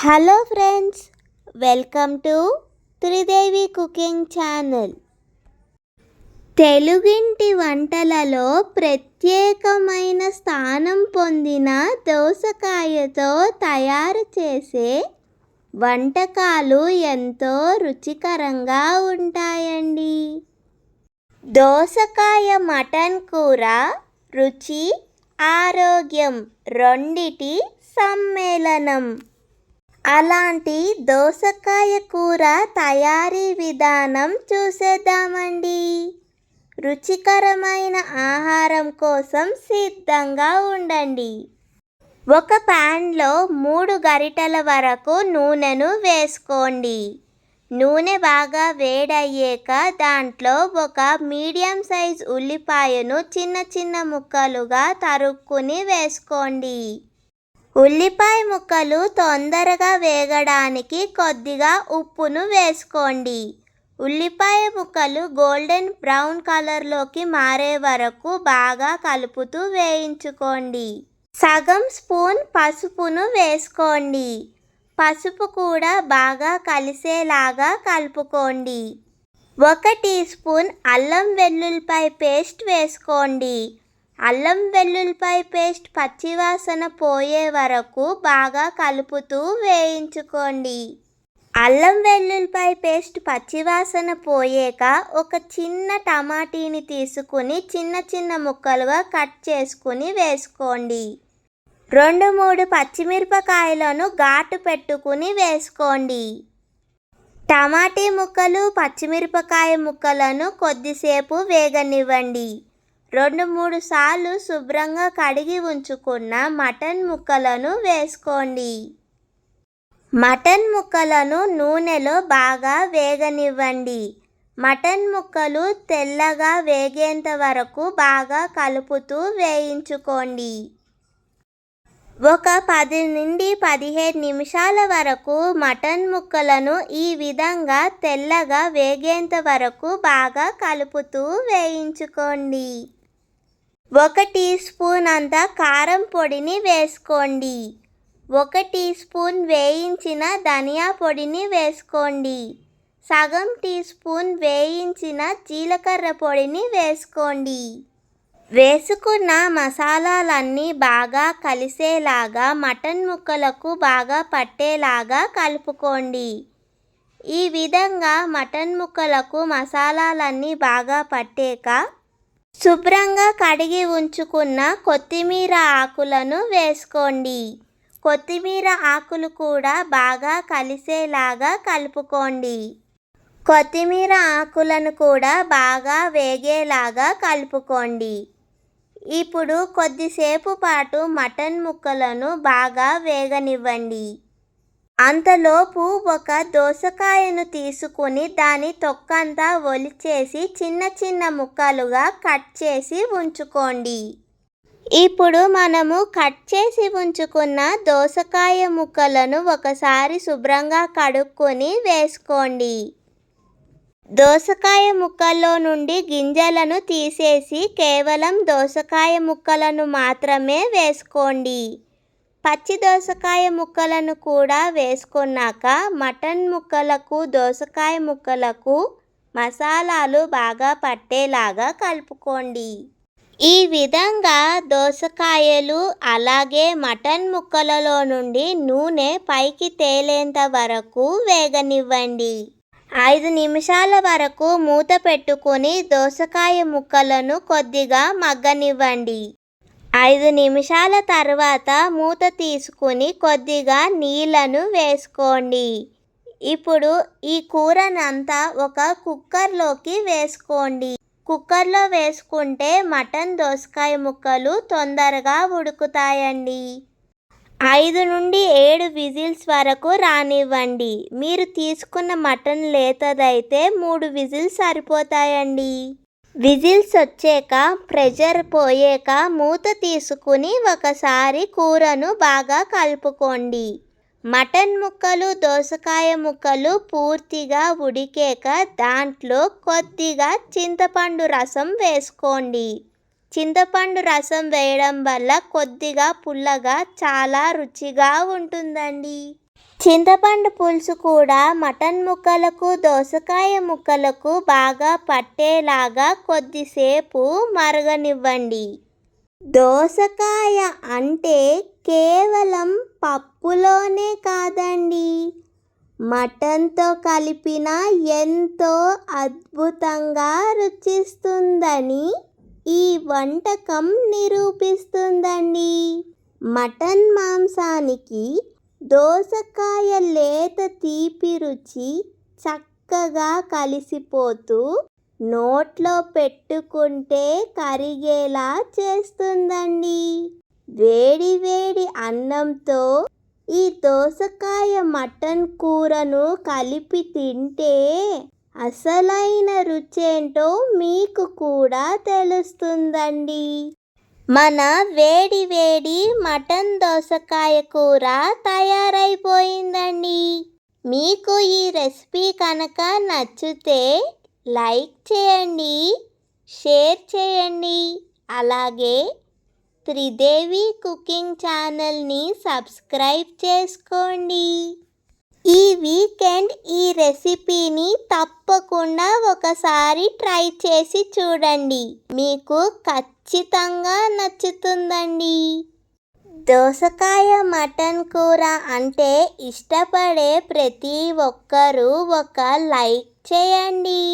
Hello friends welcome to Tridevi cooking channel. తెలుగింటి వంటలలో ప్రత్యేకమైన స్థానం పొందిన దోసకాయతో తయారు చేసే వంటకాలు ఎంతో రుచికరంగా ఉంటాయండి. దోసకాయ మటన్ కూర రుచి ఆరోగ్యం రెండిటి సమ్మేళనం. అలాంటి దోసకాయ కూర తయారీ విధానం చూసేద్దామండి. రుచికరమైన ఆహారం కోసం సిద్ధంగా ఉండండి. ఒక ప్యాన్లో మూడు గరిటల వరకు నూనెను వేసుకోండి. నూనె బాగా వేడయ్యాక దాంట్లో ఒక మీడియం సైజ్ ఉల్లిపాయను చిన్న చిన్న ముక్కలుగా తరుక్కుని వేసుకోండి. ఉల్లిపాయ ముక్కలు తొందరగా వేగడానికి కొద్దిగా ఉప్పును వేసుకోండి. ఉల్లిపాయ ముక్కలు గోల్డెన్ బ్రౌన్ కలర్లోకి మారే వరకు బాగా కలుపుతూ వేయించుకోండి. సగం స్పూన్ పసుపును వేసుకోండి. పసుపు కూడా బాగా కలిసేలాగా కలుపుకోండి. ఒక టీ స్పూన్ అల్లం వెల్లుల్లిపాయ పేస్ట్ వేసుకోండి. అల్లం వెల్లుల్లిపాయ పేస్ట్ పచ్చివాసన పోయే వరకు బాగా కలుపుతూ వేయించుకోండి. అల్లం వెల్లుల్లిపాయ పేస్ట్ పచ్చివాసన పోయాక ఒక చిన్న టమాటీని తీసుకుని చిన్న చిన్న ముక్కలుగా కట్ చేసుకుని వేసుకోండి. రెండు మూడు పచ్చిమిరపకాయలను ఘాటు పెట్టుకుని వేసుకోండి. టమాటీ ముక్కలు పచ్చిమిరపకాయ ముక్కలను కొద్దిసేపు వేగనివ్వండి. రెండు మూడు సార్లు శుభ్రంగా కడిగి ఉంచుకున్న మటన్ ముక్కలను వేసుకోండి. మటన్ ముక్కలను నూనెలో బాగా వేగనివ్వండి. మటన్ ముక్కలు తెల్లగా వేగేంత వరకు బాగా కలుపుతూ వేయించుకోండి. ఒక పది నుండి పదిహేను నిమిషాల వరకు మటన్ ముక్కలను ఈ విధంగా తెల్లగా వేగేంత వరకు బాగా కలుపుతూ వేయించుకోండి. ఒక టీ స్పూన్ అంత కారం పొడిని వేసుకోండి. ఒక టీ స్పూన్ వేయించిన ధనియా పొడిని వేసుకోండి. సగం టీ స్పూన్ వేయించిన జీలకర్ర పొడిని వేసుకోండి. వేసుకున్న మసాలాలన్నీ బాగా కలిసేలాగా మటన్ ముక్కలకు బాగా పట్టేలాగా కలుపుకోండి. ఈ విధంగా మటన్ ముక్కలకు మసాలాలన్నీ బాగా పట్టాక శుభ్రంగా కడిగి ఉంచుకున్న కొత్తిమీర ఆకులను వేసుకోండి. కొత్తిమీర ఆకులు కూడా బాగా కలిసేలాగా కలుపుకోండి. కొత్తిమీర ఆకులను కూడా బాగా వేగేలాగా కలుపుకోండి. ఇప్పుడు కొద్దిసేపు పాటు మటన్ ముక్కలను బాగా వేగనివ్వండి. అంతలోపు ఒక దోసకాయను తీసుకుని దాని తొక్కంతా ఒలిచేసి చిన్న చిన్న ముక్కలుగా కట్ చేసి ఉంచుకోండి. ఇప్పుడు మనము కట్ చేసి ఉంచుకున్న దోసకాయ ముక్కలను ఒకసారి శుభ్రంగా కడుక్కొని వేసుకోండి. దోసకాయ ముక్కల్లో నుండి గింజలను తీసేసి కేవలం దోసకాయ ముక్కలను మాత్రమే వేసుకోండి. పచ్చి దోసకాయ ముక్కలను కూడా వేసుకున్నాక మటన్ ముక్కలకు దోసకాయ ముక్కలకు మసాలాలు బాగా పట్టేలాగా కలుపుకోండి. ఈ విధంగా దోసకాయలు అలాగే మటన్ ముక్కలలో నుండి నూనె పైకి తేలేంత వరకు వేగనివ్వండి. ఐదు నిమిషాల వరకు మూత పెట్టుకొని దోసకాయ ముక్కలను కొద్దిగా మగ్గనివ్వండి. ఐదు నిమిషాల తర్వాత మూత తీసుకుని కొద్దిగా నీళ్ళను వేసుకోండి. ఇప్పుడు ఈ కూరనంతా ఒక కుక్కర్లోకి వేసుకోండి. కుక్కర్లో వేసుకుంటే మటన్ దోసకాయ ముక్కలు తొందరగా ఉడుకుతాయండి. ఐదు నుండి ఏడు విజిల్స్ వరకు రానివ్వండి. మీరు తీసుకున్న మటన్ లేతదైతే మూడు విజిల్స్ సరిపోతాయండి. విజిల్స్ వచ్చాక ప్రెషర్ పోయాక మూత తీసుకుని ఒకసారి కూరను బాగా కలుపుకోండి. మటన్ ముక్కలు దోసకాయ ముక్కలు పూర్తిగా ఉడికాక దాంట్లో కొద్దిగా చింతపండు రసం వేసుకోండి. చింతపండు రసం వేయడం వల్ల కొద్దిగా పుల్లగా చాలా రుచిగా ఉంటుందండి. చింతపండు పులుసు కూడా మటన్ ముక్కలకు దోసకాయ ముక్కలకు బాగా పట్టేలాగా కొద్దిసేపు మరగనివ్వండి. దోసకాయ అంటే కేవలం పప్పులోనే కాదండి. మటన్తో కలిపిన ఎంతో అద్భుతంగా రుచిస్తుందని ఈ వంటకం నిరూపిస్తుందండి. మటన్ మాంసానికి దోసకాయ లేత తీపి రుచి చక్కగా కలిసిపోతూ నోట్లో పెట్టుకుంటే కరిగేలా చేస్తుందండి. వేడి వేడి అన్నంతో ఈ దోసకాయ మటన్ కూరను కలిపి తింటే అసలైన రుచేంటో మీకు కూడా తెలుస్తుందండి. మన వేడి వేడి మటన్ దోసకాయ కూర తయారైపోయిందండి. మీకు ఈ రెసిపీ కనుక నచ్చితే లైక్ చేయండి షేర్ చేయండి. అలాగే త్రిదేవి కుకింగ్ ఛానల్ని సబ్స్క్రైబ్ చేసుకోండి. ఈ వీకెండ్ ఈ రెసిపీని తప్పకుండా ఒకసారి ట్రై చేసి చూడండి. మీకు ఖచ్చితంగా నచ్చుతుందండి. దోసకాయ మటన్ కూర అంటే ఇష్టపడే ప్రతి ఒక్కరూ ఒక లైక్ చేయండి.